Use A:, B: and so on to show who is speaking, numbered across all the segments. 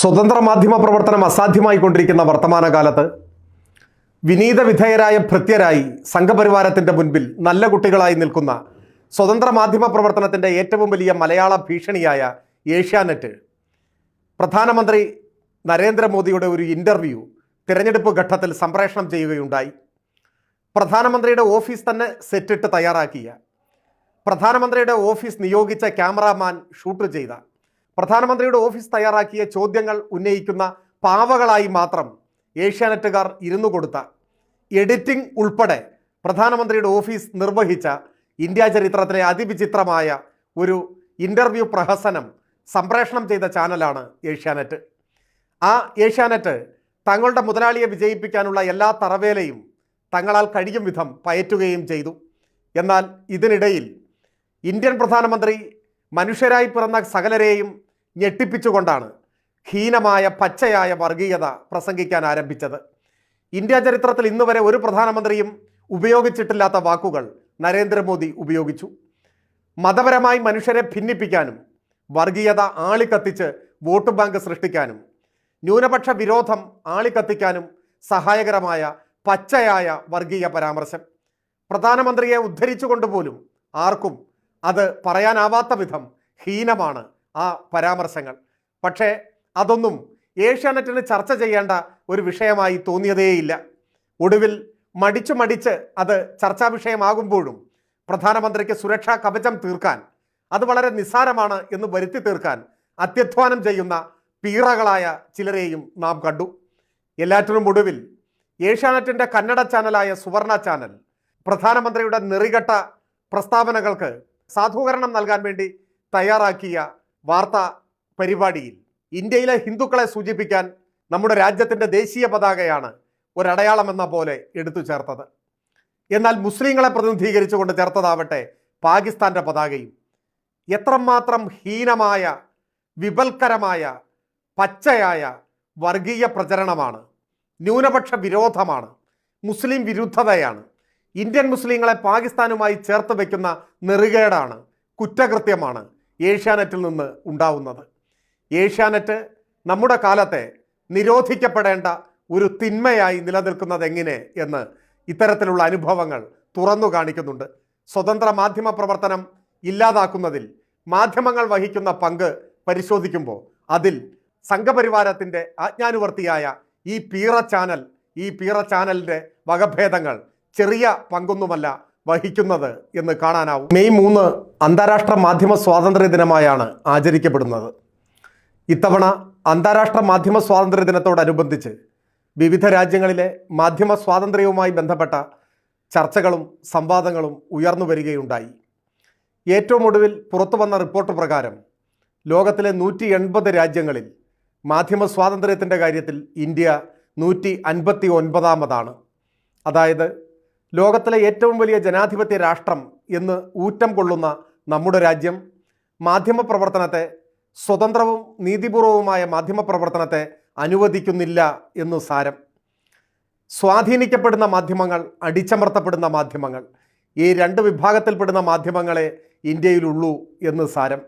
A: സ്വതന്ത്ര മാധ്യമ പ്രവർത്തനം അസാധ്യമായി കൊണ്ടിരിക്കുന്ന വർത്തമാനകാലത്ത് വിനീത വിധേയരായ ഭൃത്യരായി സംഘപരിവാരത്തിന്റെ മുൻപിൽ നല്ല കുട്ടികളായി നിൽക്കുന്ന സ്വതന്ത്ര മാധ്യമ പ്രവർത്തനത്തിന്റെ ഏറ്റവും വലിയ മലയാള ഭീഷണിയായ ഏഷ്യാനെറ്റ്. പ്രധാനമന്ത്രി നരേന്ദ്രമോദിയുടെ ഒരു ഇന്റർവ്യൂ തിരഞ്ഞെടുപ്പ് ഘട്ടത്തിൽ സംപ്രേഷണം ചെയ്യുകയുണ്ടായി. പ്രധാനമന്ത്രിയുടെ ഓഫീസ് തന്നെ സെറ്റിട്ട് തയ്യാറാക്കിയ. പ്രധാനമന്ത്രിയുടെ ഓഫീസ് നിയോഗിച്ച ക്യാമറാമാൻ ഷൂട്ട് ചെയ്ത. പ്രധാനമന്ത്രിയുടെ ഓഫീസ് തയ്യാറാക്കിയ ചോദ്യങ്ങൾ ഉന്നയിക്കുന്ന പാവകളായി മാത്രം ഏഷ്യാനെറ്റുകാർ ഇരുന്നു കൊടുത്ത എഡിറ്റിംഗ് ഉൾപ്പെടെ പ്രധാനമന്ത്രിയുടെ ഓഫീസ് നിർവഹിച്ച ഇന്ത്യ ചരിത്രത്തിലെ അതിവിചിത്രമായ ഒരു ഇന്റർവ്യൂ പ്രഹസനം സംപ്രേഷണം ചെയ്ത ചാനലാണ് ഏഷ്യാനെറ്റ്. ആ ഏഷ്യാനെറ്റ് തങ്ങളുടെ മുതലാളിയെ വിജയിപ്പിക്കാനുള്ള എല്ലാ തറവേലയും തങ്ങളാൽ കഴിയും വിധം പയറ്റുകയും ചെയ്തു. എന്നാൽ ഇതിനിടയിൽ ഇന്ത്യൻ പ്രധാനമന്ത്രി മനുഷ്യരായി പിറന്ന സകലരെയും ഞെട്ടിപ്പിച്ചുകൊണ്ടാണ് ഹീനമായ പച്ചയായ വർഗീയത പ്രസംഗിക്കാൻ ആരംഭിച്ചത്. ഇന്ത്യ ചരിത്രത്തിൽ ഇന്ന് വരെ ഒരു പ്രധാനമന്ത്രിയും ഉപയോഗിച്ചിട്ടില്ലാത്ത വാക്കുകൾ നരേന്ദ്രമോദി ഉപയോഗിച്ചു. മതപരമായി മനുഷ്യരെ ഭിന്നിപ്പിക്കാനും വർഗീയത ആളിക്കത്തിച്ച് വോട്ട് ബാങ്ക് സൃഷ്ടിക്കാനും ന്യൂനപക്ഷ വിരോധം ആളിക്കത്തിക്കാനും സഹായകരമായ പച്ചയായ വർഗീയ പരാമർശം. പ്രധാനമന്ത്രിയെ ഉദ്ധരിച്ചുകൊണ്ടുപോലും ആർക്കും അത് പറയാനാവാത്ത വിധം ഹീനമാണ് ആ പരാമർശങ്ങൾ. പക്ഷേ അതൊന്നും ഏഷ്യാനെറ്റിന് ചർച്ച ചെയ്യേണ്ട ഒരു വിഷയമായി തോന്നിയതേയില്ല. ഒടുവിൽ മടിച്ചു മടിച്ച് അത് ചർച്ചാ വിഷയമാകുമ്പോഴും പ്രധാനമന്ത്രിക്ക് സുരക്ഷാ കവചം തീർക്കാൻ അത് വളരെ നിസ്സാരമാണ് എന്ന് വരുത്തി തീർക്കാൻ അത്യധ്വാനം ചെയ്യുന്ന പീറകളായ ചിലരെയും നാം കണ്ടു. എല്ലാറ്റിനും ഒടുവിൽ ഏഷ്യാനെറ്റിന്റെ കന്നഡ ചാനലായ സുവർണ ചാനൽ പ്രധാനമന്ത്രിയുടെ നെറികെട്ട പ്രസ്താവനകൾക്ക് സാധൂകരണം നൽകാൻ വേണ്ടി തയ്യാറാക്കിയ വാർത്താ പരിപാടിയിൽ ഇന്ത്യയിലെ ഹിന്ദുക്കളെ സൂചിപ്പിക്കാൻ നമ്മുടെ രാജ്യത്തിന്റെ ദേശീയ പതാകയാണ് ഒരടയാളം എന്ന പോലെ എടുത്തു ചേർത്തത്. എന്നാൽ മുസ്ലിങ്ങളെ പ്രതിനിധീകരിച്ചുകൊണ്ട് ചേർത്തതാവട്ടെ പാകിസ്ഥാന്റെ പതാകയും. എത്രമാത്രം ഹീനമായ വിപൽക്കരമായ പച്ചയായ വർഗീയ പ്രചരണമാണ്. ന്യൂനപക്ഷ വിരോധമാണ്. മുസ്ലിം വിരുദ്ധതയാണ്. ഇന്ത്യൻ മുസ്ലിങ്ങളെ പാകിസ്ഥാനുമായി ചേർത്ത് വയ്ക്കുന്ന നെറുകേടാണ് കുറ്റകൃത്യമാണ്. ഏഷ്യാനെറ്റിൽ നിന്ന് ഉണ്ടാവുന്നത്. ഏഷ്യാനെറ്റ് നമ്മുടെ കാലത്തെ നിരോധിക്കപ്പെടേണ്ട ഒരു തിന്മയായി നിലനിൽക്കുന്നത് എങ്ങനെ എന്ന് ഇത്തരത്തിലുള്ള അനുഭവങ്ങൾ തുറന്നു കാണിക്കുന്നുണ്ട്. സ്വതന്ത്ര മാധ്യമ പ്രവർത്തനം ഇല്ലാതാക്കുന്നതിൽ മാധ്യമങ്ങൾ വഹിക്കുന്ന പങ്ക് പരിശോധിക്കുമ്പോൾ അതിൽ സംഘപരിവാരത്തിന്റെ ആജ്ഞാനുവർത്തിയായ ഈ പീറ ചാനൽ ഈ പീറ ചാനലിന്റെ വകഭേദങ്ങൾ ചെറിയ പങ്കൊന്നുമല്ല വഹിക്കുന്നത് എന്ന് കാണാനാവും. മെയ് മൂന്ന് അന്താരാഷ്ട്ര മാധ്യമ സ്വാതന്ത്ര്യ ദിനമായാണ് ആചരിക്കപ്പെടുന്നത്. ഇത്തവണ അന്താരാഷ്ട്ര മാധ്യമ സ്വാതന്ത്ര്യ ദിനത്തോടനുബന്ധിച്ച് വിവിധ രാജ്യങ്ങളിലെ മാധ്യമ സ്വാതന്ത്ര്യവുമായി ബന്ധപ്പെട്ട ചർച്ചകളും സംവാദങ്ങളും ഉയർന്നു വരികയുണ്ടായി. ഏറ്റവും ഒടുവിൽ പുറത്തു വന്ന റിപ്പോർട്ട് പ്രകാരം ലോകത്തിലെ നൂറ്റി എൺപത് രാജ്യങ്ങളിൽ മാധ്യമ സ്വാതന്ത്ര്യത്തിന്റെ കാര്യത്തിൽ ഇന്ത്യ നൂറ്റി അൻപത്തി ഒൻപതാമതാണ്. അതായത് ലോകത്തിലെ ഏറ്റവും വലിയ ജനാധിപത്യ രാഷ്ട്രം എന്ന് ഊറ്റം കൊള്ളുന്ന നമ്മുടെ രാജ്യം മാധ്യമ പ്രവർത്തനത്തെ സ്വതന്ത്രവും നീതിപൂർവവുമായ മാധ്യമ പ്രവർത്തനത്തെ അനുവദിക്കുന്നില്ല എന്ന് സാരം. സ്വാധീനിക്കപ്പെടുന്ന മാധ്യമങ്ങൾ അടിച്ചമർത്തപ്പെടുന്ന മാധ്യമങ്ങൾ ഈ രണ്ട് വിഭാഗത്തിൽപ്പെടുന്ന മാധ്യമങ്ങളെ ഇന്ത്യയിലുള്ളൂ എന്ന് സാരം.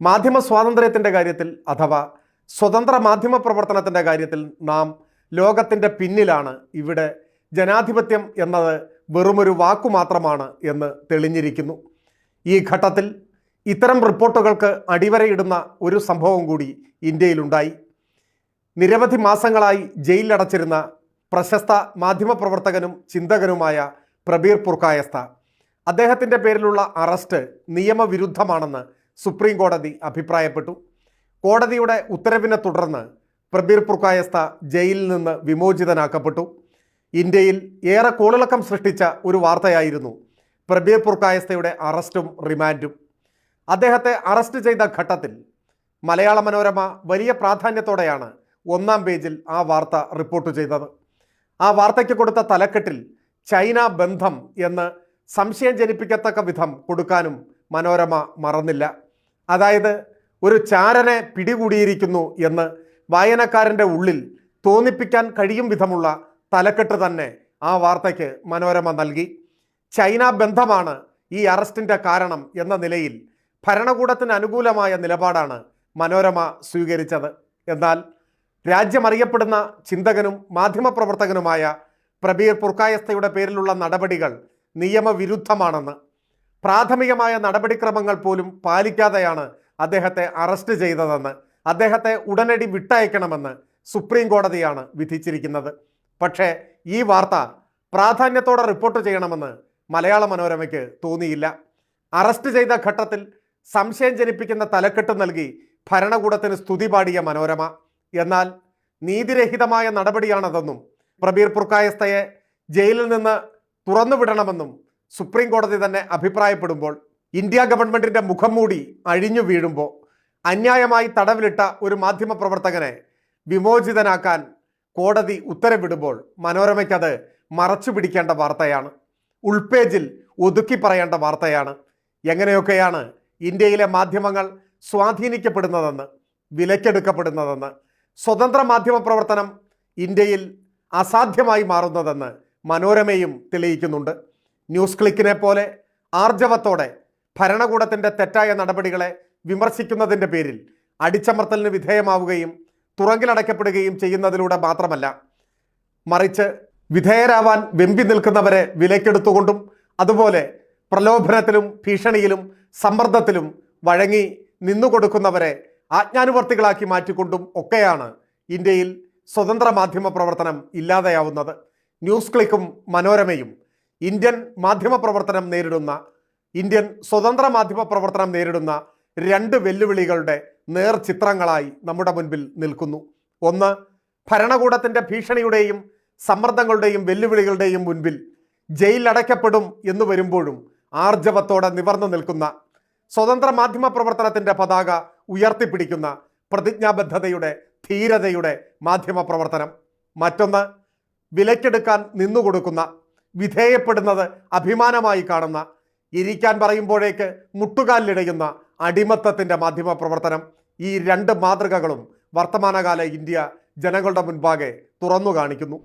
A: മാധ്യമ സ്വാതന്ത്ര്യത്തിന്റെ കാര്യത്തിൽ അഥവാ സ്വതന്ത്ര മാധ്യമ പ്രവർത്തനത്തിന്റെ കാര്യത്തിൽ നാം ലോകത്തിന്റെ പിന്നിലാണ് ഇവിടെ ജനാധിപത്യം എന്നത് വെറുമൊരു വാക്കു മാത്രമാണ് എന്ന് തെളിഞ്ഞിരിക്കുന്നു. ഈ ഘട്ടത്തിൽ ഇത്തരം റിപ്പോർട്ടുകൾക്ക് അടിവരയിടുന്ന ഒരു സംഭവം കൂടി ഇന്ത്യയിലുണ്ടായി. നിരവധി മാസങ്ങളായി ജയിലിലടച്ചിരുന്ന പ്രശസ്ത മാധ്യമപ്രവർത്തകനും ചിന്തകനുമായ പ്രബീർ പുർക്കായസ്ത അദ്ദേഹത്തിന്റെ പേരിലുള്ള അറസ്റ്റ് നിയമവിരുദ്ധമാണെന്ന് സുപ്രീം കോടതി അഭിപ്രായപ്പെട്ടു. കോടതിയുടെ ഉത്തരവിനെ തുടർന്ന് പ്രബീർ പുർക്കായസ്ത ജയിലിൽ നിന്ന് വിമോചിതനാക്കപ്പെട്ടു. ഇന്ത്യയിൽ ഏറെ കോളിളക്കം സൃഷ്ടിച്ച ഒരു വാർത്തയായിരുന്നു. പ്രബീർ പുർക്കായസ്തയുടെ അറസ്റ്റും റിമാൻഡും. അദ്ദേഹത്തെ അറസ്റ്റ് ചെയ്ത ഘട്ടത്തിൽ മലയാള മനോരമ വലിയ പ്രാധാന്യത്തോടെയാണ് ഒന്നാം പേജിൽ ആ വാർത്ത റിപ്പോർട്ട് ചെയ്തത്. ആ വാർത്തയ്ക്ക് കൊടുത്ത തലക്കെട്ടിൽ ചൈന ബന്ധം എന്ന് സംശയം ജനിപ്പിക്കത്തക്ക വിധം കൊടുക്കാനും മനോരമ മറന്നില്ല. അതായത് ഒരു ചാരനെ പിടികൂടിയിരിക്കുന്നു എന്ന് വായനക്കാരന്റെ ഉള്ളിൽ തോന്നിപ്പിക്കാൻ കഴിയും വിധമുള്ള തലക്കെട്ട് തന്നെ ആ വാർത്തയ്ക്ക് മനോരമ നൽകി. ചൈന ബന്ധമാണ് ഈ അറസ്റ്റിന്റെ കാരണം എന്ന നിലയിൽ ഭരണകൂടത്തിന് അനുകൂലമായ നിലപാടാണ് മനോരമ സ്വീകരിച്ചത്. എന്നാൽ രാജ്യമറിയപ്പെടുന്ന ചിന്തകനും മാധ്യമപ്രവർത്തകനുമായ പ്രബീർ പുർക്കായസ്ഥയുടെ പേരിലുള്ള നടപടികൾ നിയമവിരുദ്ധമാണെന്ന്. പ്രാഥമികമായ നടപടിക്രമങ്ങൾ പോലും പാലിക്കാതെയാണ് അദ്ദേഹത്തെ അറസ്റ്റ് ചെയ്തതെന്ന് അദ്ദേഹത്തെ ഉടനടി വിട്ടയക്കണമെന്ന് സുപ്രീം കോടതിയാണ് വിധിച്ചിരിക്കുന്നത്. പക്ഷേ ഈ വാർത്ത പ്രാധാന്യത്തോടെ റിപ്പോർട്ട് ചെയ്യണമെന്ന് മലയാള മനോരമയ്ക്ക് തോന്നിയില്ല. അറസ്റ്റ് ചെയ്ത ഘട്ടത്തിൽ സംശയം ജനിപ്പിക്കുന്ന തലക്കെട്ട് നൽകി ഭരണകൂടത്തിന് സ്തുതി പാടിയ മനോരമ. എന്നാൽ നീതിരഹിതമായ നടപടിയാണതെന്നും പ്രബീർ പുർക്കായസ്തയെ ജയിലിൽ നിന്ന് തുറന്നുവിടണമെന്നും സുപ്രീം കോടതി തന്നെ അഭിപ്രായപ്പെടുമ്പോൾ ഇന്ത്യ ഗവൺമെന്റിന്റെ മുഖം മൂടി അഴിഞ്ഞു വീഴുമ്പോൾ അന്യായമായി തടവിലിട്ട ഒരു മാധ്യമപ്രവർത്തകനെ വിമോചിതനാക്കാൻ കോടതി ഉത്തരവിടുമ്പോൾ മനോരമയ്ക്കത് മറച്ചു പിടിക്കേണ്ട വാർത്തയാണ്. ഉൾപേജിൽ ഒതുക്കി പറയേണ്ട വാർത്തയാണ്. എങ്ങനെയൊക്കെയാണ് ഇന്ത്യയിലെ മാധ്യമങ്ങൾ സ്വാധീനിക്കപ്പെടുന്നതെന്ന് വിലക്കെടുക്കപ്പെടുന്നതെന്ന് സ്വതന്ത്ര മാധ്യമ പ്രവർത്തനം ഇന്ത്യയിൽ അസാധ്യമായി മാറുന്നതെന്ന് മനോരമയും തെളിയിക്കുന്നുണ്ട്. ന്യൂസ് ക്ലിക്കിനെ പോലെ ആർജവത്തോടെ ഭരണകൂടത്തിന്റെ തെറ്റായ നടപടികളെ വിമർശിക്കുന്നതിന്റെ പേരിൽ അടിച്ചമർത്തലിന് വിധേയമാവുകയും തുറങ്കിലടയ്ക്കപ്പെടുകയും ചെയ്യുന്നതിലൂടെ മാത്രമല്ല മറിച്ച് വിധേയരാവാൻ വെമ്പി നിൽക്കുന്നവരെ വിലക്കെടുത്തുകൊണ്ടും അതുപോലെ പ്രലോഭനത്തിലും ഭീഷണിയിലും സമ്മർദ്ദത്തിലും വഴങ്ങി നിന്നുകൊടുക്കുന്നവരെ ആജ്ഞാനുവർത്തികളാക്കി മാറ്റിക്കൊണ്ടും ഒക്കെയാണ് ഇന്ത്യയിൽ സ്വതന്ത്ര മാധ്യമ പ്രവർത്തനം ഇല്ലാതെയാവുന്നത്. ന്യൂസ് ക്ലിക്കും മനോരമയും ഇന്ത്യൻ മാധ്യമ പ്രവർത്തനം നേരിടുന്ന ഇന്ത്യൻ സ്വതന്ത്ര മാധ്യമ പ്രവർത്തനം നേരിടുന്ന രണ്ട് വെല്ലുവിളികളുടെ നേർചിത്രങ്ങളായി നമ്മുടെ മുൻപിൽ നിൽക്കുന്നു. ഒന്ന് ഭരണകൂടത്തിന്റെ ഭീഷണിയുടെയും സമ്മർദ്ദങ്ങളുടെയും വെല്ലുവിളികളുടെയും മുൻപിൽ ജയിലടയ്ക്കപ്പെടും എന്ന് വരുമ്പോഴും ആർജവത്തോടെ നിവർന്നു നിൽക്കുന്ന സ്വതന്ത്ര മാധ്യമ പ്രവർത്തനത്തിന്റെ പതാക ഉയർത്തിപ്പിടിക്കുന്ന പ്രതിജ്ഞാബദ്ധതയുടെ ധീരതയുടെ മാധ്യമ പ്രവർത്തനം. മറ്റൊന്ന് വിലക്കെടുക്കാൻ നിന്നുകൊടുക്കുന്ന വിധേയപ്പെടുന്നത് അഭിമാനമായി കാണുന്ന ഇരിക്കാൻ പറയുമ്പോഴേക്ക് മുട്ടുകാലിലിടയുന്ന അടിമത്തത്തിന്റെ മാധ്യമ പ്രവർത്തനം ഈ രണ്ട് മാതൃകകളും വർത്തമാനകാല ഇന്ത്യ ജനങ്ങളുടെ മുൻപാകെ തുറന്നു കാണിക്കുന്നു.